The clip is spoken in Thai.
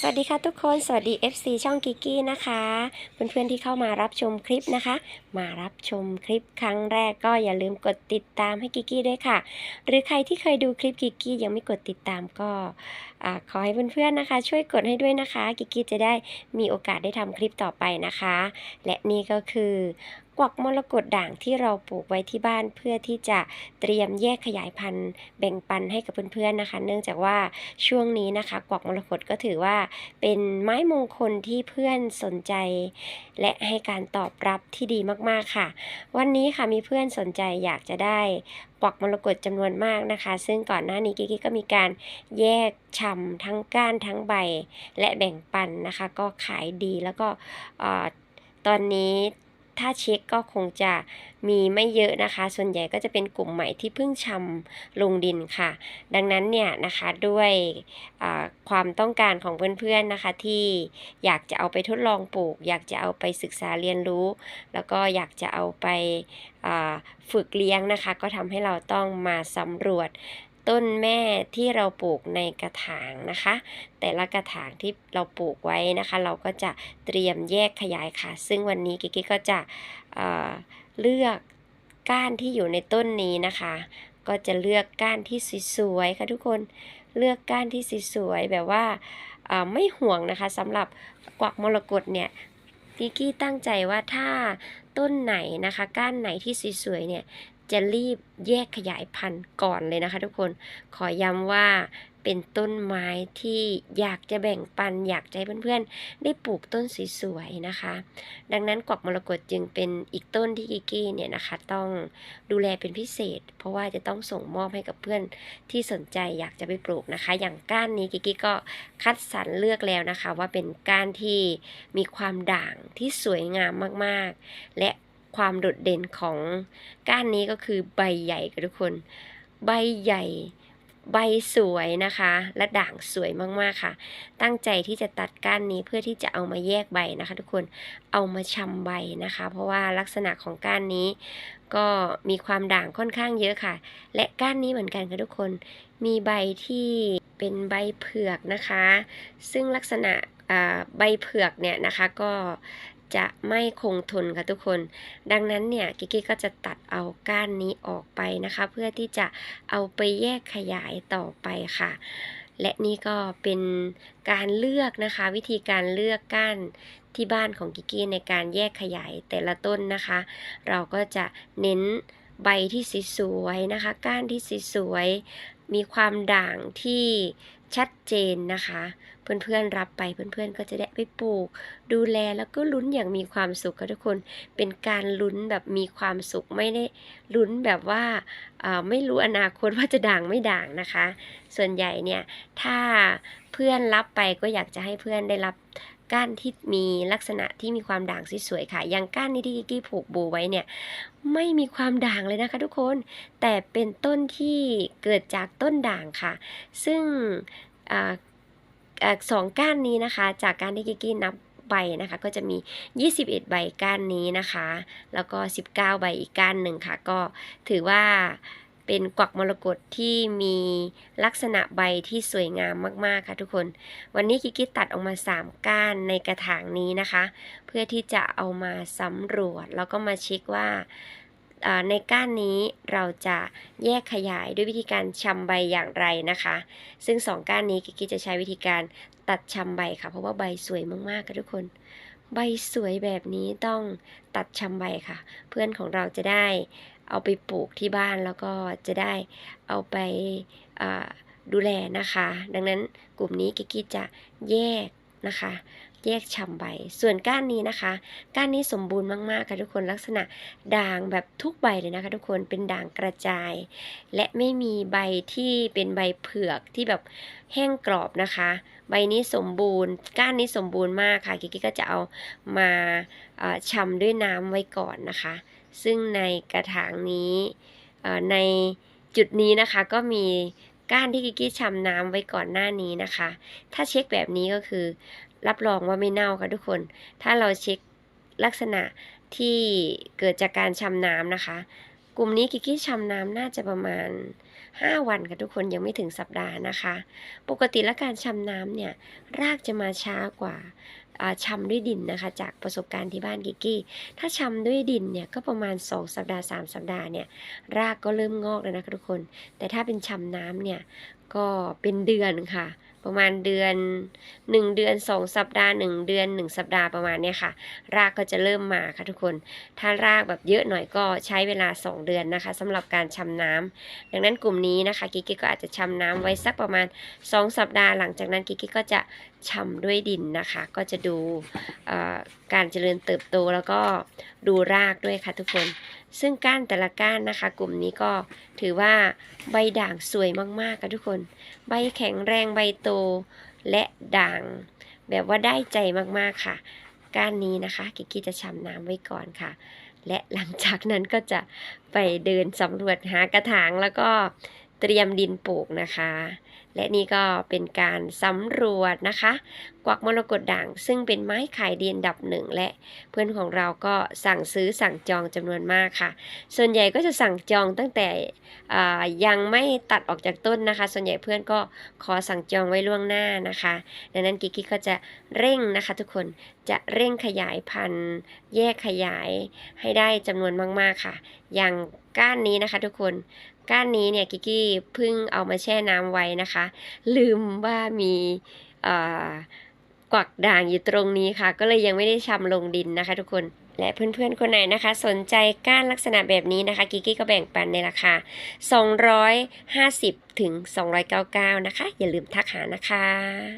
สวัสดีค่ะทุกคนสวัสดี FC ช่องกิกกี้นะคะเพื่อนๆที่เข้ามารับชมคลิปนะคะ มารับชมคลิปครั้งแรกก็อย่าลืมกดติดตามให้กิกกี้ด้วยค่ะ หรือใครที่เคยดูคลิปกิกกี้ยังไม่กดติดตามก็ขอให้เพื่อนๆนะคะ ช่วยกดให้ด้วยนะคะกิกกี้จะได้มีโอกาสได้ทำคลิปต่อไปนะคะ และนี่ก็คือ กวักมรกตด่างที่เราปลูกไว้ที่บ้านเพื่อที่จะเตรียมแยกขยายพันธุ์แบ่งปันให้กับเพื่อนๆนะคะ เนื่องจากว่าช่วงนี้นะคะ กวักมรกตก็ถือว่าเป็นไม้มงคลที่เพื่อนสนใจ และให้การตอบรับที่ดีมากๆค่ะ วันนี้ค่ะมีเพื่อนสนใจอยากจะได้กวักมรกตจำนวนมากนะคะ ซึ่งก่อนหน้านี้กิ๊กก็มีการแยกชำทั้งก้านทั้งใบ และแบ่งปันนะคะ ก็ขายดีแล้วก็ออตอนนี้ ถ้าเช็คก็คงจะมีไม่เยอะนะคะ ส่วนใหญ่ก็จะเป็นกลุ่มใหม่ที่เพิ่งชำลงดินค่ะ ดังนั้นเนี่ยนะคะด้วยความต้องการของเพื่อนๆนะคะที่อยากจะเอาไปทดลองปลูก อยากจะเอาไปศึกษาเรียนรู้ แล้วก็อยากจะเอาไปฝึกเลี้ยงนะคะ ก็ทำให้เราต้องมาสำรวจ ต้นแม่ที่เราปลูกในกระถางนะคะ แต่ละกระถางที่เราปลูกไว้นะคะ เราก็จะเตรียมแยกขยายค่ะ ซึ่งวันนี้กิ๊กก็จะเเลือกก้านที่อยู่ในต้นนี้นะคะ ก็จะเลือกก้านที่สวยๆค่ะทุกคนเลือกก้านที่สวยๆแบบว่าไม่ห่วงนะคะสำหรับกวักมรกตเนี่ยกิกกี้ตั้งใจว่าถ้าต้นไหนนะคะ ก้านไหนที่สวยๆเนี่ย จะรีบแยกขยายพันธุ์ก่อนเลยนะคะทุกคน ขอย้ำว่าเป็นต้นไม้ที่อยากจะแบ่งปัน อยากให้เพื่อนๆ ได้ปลูกต้นสวยๆนะคะ ดังนั้นกวักมรกตจึงเป็นอีกต้นที่กิกกี้เนี่ยนะคะ ต้องดูแลเป็นพิเศษ เพราะว่าจะต้องส่งมอบให้กับเพื่อนที่สนใจอยากจะไปปลูกนะคะ อย่างก้านนี้กิกี้ก็คัดสรรเลือกแล้วนะคะ ว่าเป็นก้านที่มีความด่างที่สวยงามมากๆ และ ความโดดเด่นของก้านนี้ก็คือใบใหญ่ค่ะทุกคน ใบใหญ่ใบสวยนะคะ และด่างสวยมากๆค่ะ ตั้งใจที่จะตัดก้านนี้เพื่อที่จะเอามาแยกใบนะคะ ทุกคนเอามาชำใบนะคะ เพราะว่าลักษณะของก้านนี้ ก็มีความด่างค่อนข้างเยอะค่ะ และก้านนี้เหมือนกันค่ะทุกคน มีใบที่เป็นใบเผือกนะคะ ซึ่งลักษณะใบเผือกเนี่ยนะคะก็ จะไม่คงทนค่ะทุกคน ดังนั้นเนี่ยกิกกี้ก็จะตัดเอาก้านนี้ออกไปนะคะ เพื่อที่จะเอาไปแยกขยายต่อไปค่ะ และนี่ก็เป็นการเลือกนะคะ วิธีการเลือกก้านที่บ้านของกิกกี้ในการแยกขยายแต่ละต้นนะคะ เราก็จะเน้นใบที่สวยๆนะคะ ก้านที่สวย มีความด่างที่ ชัดเจนนะคะ เพื่อนๆรับไปเพื่อนๆก็จะได้ไปปลูก ดูแลแล้วก็ลุ้นอย่างมีความสุขค่ะทุกคน เป็นการลุ้นแบบมีความสุขไม่ได้ลุ้นแบบว่าไม่รู้อนาคตว่าจะด่างไม่ด่างนะคะ ส่วนใหญ่เนี่ยถ้าเพื่อนรับไปก็อยากจะให้เพื่อนได้รับ ก้านที่มีลักษณะที่มีความด่างสวยๆค่ะ อย่างก้านนี้ที่กิกกี้ผูกโบไว้เนี่ยไม่มีความด่างเลยนะคะทุกคน แต่เป็นต้นที่เกิดจากต้นด่างค่ะ ซึ่งออสองก้านนี้นะคะ จากการที่กิกกี้นับใบนะคะ ก็จะมี 21 ใบก้านนี้นะคะ แล้วก็ 19 ใบอีกก้านหนึ่งค่ะ ก็ถือว่า เป็นกวักมรกตที่มีลักษณะใบที่สวยงามมากๆค่ะทุกคน วันนี้กิกกี้ตัดออกมา 3 ก้านในกระถางนี้นะคะ เพื่อที่จะเอามาสำรวจแล้วก็มาเช็คว่าในก้านนี้เราจะแยกขยายด้วยวิธีการชำใบอย่างไรนะคะ ซึ่ง 2 ก้านนี้กิกกี้จะใช้วิธีการตัดชำใบค่ะ เพราะว่าใบสวยมากๆค่ะทุกคน ใบสวยแบบนี้ต้องตัดชำใบค่ะ เพื่อนของเราจะได้ เอาไปปลูกที่บ้านแล้วก็จะได้เอาไปดูแลนะคะ ดังนั้นกลุ่มนี้กิกกี้จะแยกนะคะ แยกชำใบ ส่วนก้านนี้นะคะ ก้านนี้สมบูรณ์มากๆค่ะทุกคนลักษณะด่างแบบทุกใบเลยนะคะ ทุกคนเป็นด่างกระจาย และไม่มีใบที่เป็นใบเผือกที่แบบแห้งกรอบนะคะ ใบนี้สมบูรณ์ ก้านนี้สมบูรณ์มากค่ะกิกกี้ก็จะเอามาเอ่อชำด้วยน้ำไว้ก่อนนะคะ ซึ่งในกระถางนี้ในจุดนี้นะคะก็มีก้านที่กิกกี้ชำน้ำไว้ก่อนหน้านี้นะคะ ถ้าเช็คแบบนี้ก็คือ รับรองว่าไม่เน่าค่ะทุกคน ถ้าเราเช็คลักษณะที่เกิดจากการชำน้ำนะคะ กลุ่มนี้กิกกี้ชำน้ำน่าจะประมาณ 5 วันค่ะทุกคนยังไม่ถึงสัปดาห์นะคะ ปกติแล้วการชำน้ำเนี่ยรากจะมาช้ากว่า อ่าชำด้วยดินนะคะ จากประสบการณ์ที่บ้านกิกกี้ ถ้าชำด้วยดินเนี่ยก็ประมาณ 2 สัปดาห์ 3 สัปดาห์เนี่ยรากก็เริ่มงอกแล้วนะคะทุกคน แต่ถ้าเป็นชำน้ำเนี่ยก็เป็นเดือนค่ะ ประมาณเดือน 1 เดือน 2 สัปดาห์ 1 เดือน 1 สัปดาห์ประมาณเนี้ยค่ะ รากก็จะเริ่มมาค่ะทุกคน ถ้ารากแบบเยอะหน่อยก็ใช้เวลา 2 เดือนนะคะสำหรับการชำน้ำดังนั้นกลุ่มนี้นะคะกิกิก็อาจจะชำน้ำไว้สักประมาณ 2 สัปดาห์หลังจากนั้นกิกิก็จะชำด้วยดินนะคะ ก็จะดูการเจริญเติบโตแล้วก็ดูรากด้วยค่ะทุกคน ซึ่งก้านแต่ละก้านนะคะ กลุ่มนี้ก็ถือว่าใบด่างสวยมากๆค่ะทุกคน ใบแข็งแรงใบโตและด่าง แบบว่าได้ใจมากๆค่ะ ก้านนี้นะคะกิกกี้จะชำน้ำไว้ก่อนค่ะ และหลังจากนั้นก็จะไปเดินสำรวจหากระถางแล้วก็ เตรียมดินปลูกนะคะ และนี่ก็เป็นการสำรวจนะคะ กวักมรกตด่าง ซึ่งเป็นไม้ขายดีอันดับหนึ่งและเพื่อนของเราก็สั่งซื้อสั่งจองจำนวนมากค่ะ ส่วนใหญ่ก็จะสั่งจองตั้งแต่ยังไม่ตัดออกจากต้นนะคะ ส่วนใหญ่เพื่อนก็ขอสั่งจองไว้ล่วงหน้านะคะ ดังนั้นกิกกี้ก็จะเร่งนะคะ ทุกคนจะเร่งขยายพันธุ์แยกขยายให้ได้จำนวนมาก ๆค่ะ อย่างก้านนี้นะคะ ทุกคน ก้านนี้เนี่ยกิกกี้เพิ่งเอามาแช่น้ำไว้นะคะ ลืมว่ามีเอ่อกวักด่างอยู่ตรงนี้ค่ะ ก็เลยยังไม่ได้ชำลงดินนะคะ ทุกคนและเพื่อนๆคนไหนนะคะ สนใจก้านลักษณะแบบนี้นะคะกิกกี้ก็แบ่งปันในราคา 250 ถึง 299 นะคะ อย่าลืมทักหานะคะ